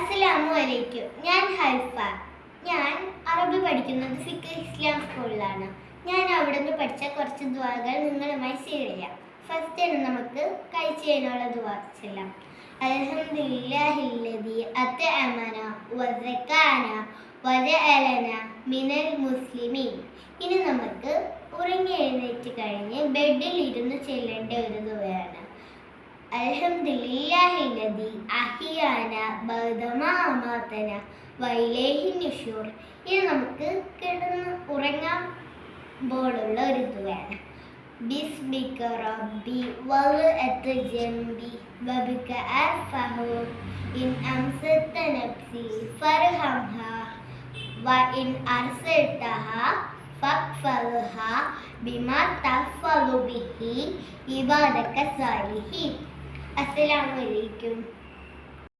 അസ്സലാമു അലൈക്കും ഞാൻ ഹൈഫ. ഞാൻ അറബി പഠിക്കുന്നത് ഫിക്ക് ഇസ്ലാം സ്കൂളിലാണ്. ഞാൻ അവിടെ നിന്ന് പഠിച്ച കുറച്ച് ദുവാകൾ നിങ്ങളുമായി ഷെയർ ചെയ്യാം. ഫസ്റ്റ് തന്നെ നമുക്ക് കഴിച്ചതിനുള്ള ദുവാ ചെല്ലാം. അൽഹംദുലില്ലാഹില്ലദി അത്അമന വസക്കാന മിനൽ മുസ്ലിമീൻ. ഇനി നമുക്ക് ഉറങ്ങി എഴുന്നേറ്റ് കഴിഞ്ഞ് ബെഡിൽ ഇരുന്ന് ചെല്ലേണ്ട ഒരു ദുവയാണ് അൽഹംദുലില്ലാഹില്ലദി അഹിയാന ബദമാ അമാതന വൈലേഹി നിഷൂർ ഇത് നമുക്ക് കിടന്ന് ഉറങ്ങാമ്പോഴുള്ള ഒരു ഇതുവാണ് ബിസ്മിക റബ്ബി വൽഅത്ത് ജംബി വബിക അർഫഹു ഇൻ അംസത്ത നഫ്സി ഫർഹംഹ وإن أرسلتها فاكفلها بما تحفظ به عبادك الصالحين അസ്സലാമലൈക്കും